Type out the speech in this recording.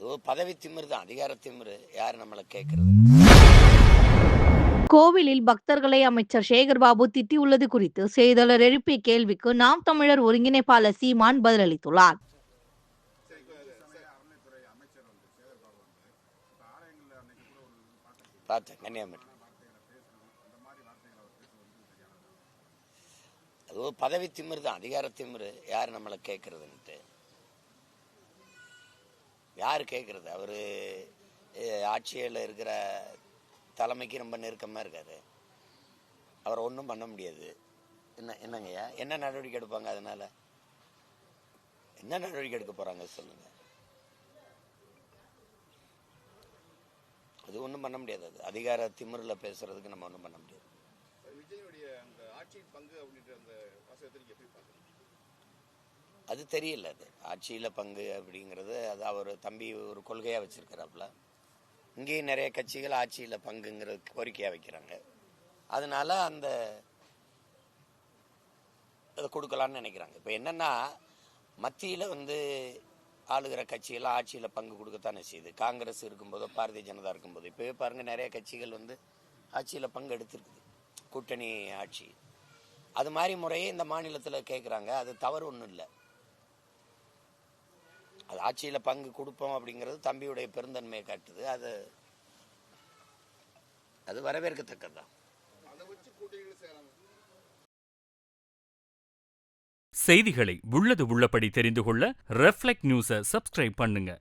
அது பதவி திமிரு தான் அதிகார திமிரு. யார் நம்மளை கேட்கறது கோவிலில் பக்தர்களை அமைச்சர் சேகர்பாபு திட்டியுள்ளது குறித்து செய்தியாளர் எழுப்பிய கேள்விக்கு நாம் தமிழர் ஒருங்கிணைப்பாளர் சீமான் பதிலளித்துள்ளார். அது பதவி திமிரு தான் அதிகார திமிரு. யார் நம்மளை கேட்கறதுன்ட்டு யார் கேட்குறது அவர் ஆட்சியில் இருக்கிற தலைமைக்கு ரொம்ப நெருக்கமாக இருக்காரு. அவரை ஒன்றும் பண்ண முடியாது. என்ன என்னங்கய்யா என்ன நடவடிக்கை எடுப்பாங்க அதனால? என்ன நடவடிக்கை எடுக்க போகிறாங்க சொல்லுங்கள் அது ஒன்றும் பண்ண முடியாது அது. அதிகார திமிரில் பேசுறதுக்கு நம்ம ஒன்றும் பண்ண முடியாது. விஜயனுடைய அந்த ஆட்சி பங்கு அப்படின்ற அந்த வாசகத்தை எப்படி பாக்குறீங்க அது தெரியல அது. ஆட்சியில் பங்கு அப்படிங்கிறது அது அவர் தம்பி ஒரு கொள்கையாக வச்சுருக்கிறாப்புல. இங்கேயும் நிறைய கட்சிகள் ஆட்சியில் பங்குங்கிறது கோரிக்கையாக வைக்கிறாங்க. அதனால அந்த அதை கொடுக்கலான்னு நினைக்கிறாங்க. இப்போ என்னென்னா மத்தியில் வந்து ஆளுகிற கட்சியெல்லாம் ஆட்சியில் பங்கு கொடுக்கத்தானே செய்யுது. காங்கிரஸ் இருக்கும்போதோ பாரதிய ஜனதா இருக்கும்போது இப்போவே பாருங்கள் நிறைய கட்சிகள் வந்து ஆட்சியில் பங்கு எடுத்திருக்குது. கூட்டணி ஆட்சி. அது மாதிரி முறையே இந்த மாநிலத்தில் கேட்குறாங்க அது தவறு ஒன்றும் இல்லை. ஆட்சியில் பங்கு கொடுப்போம் அப்படிங்கிறது தம்பியுடைய பெருந்தன்மையை காட்டுது. அது அது வரவேற்கத்தக்கது தான் செய்திகளை உள்ளது உள்ளபடி தெரிந்து கொள்ள ரெஃப்ளெக்ட் நியூஸை சப்ஸ்கிரைப் பண்ணுங்க.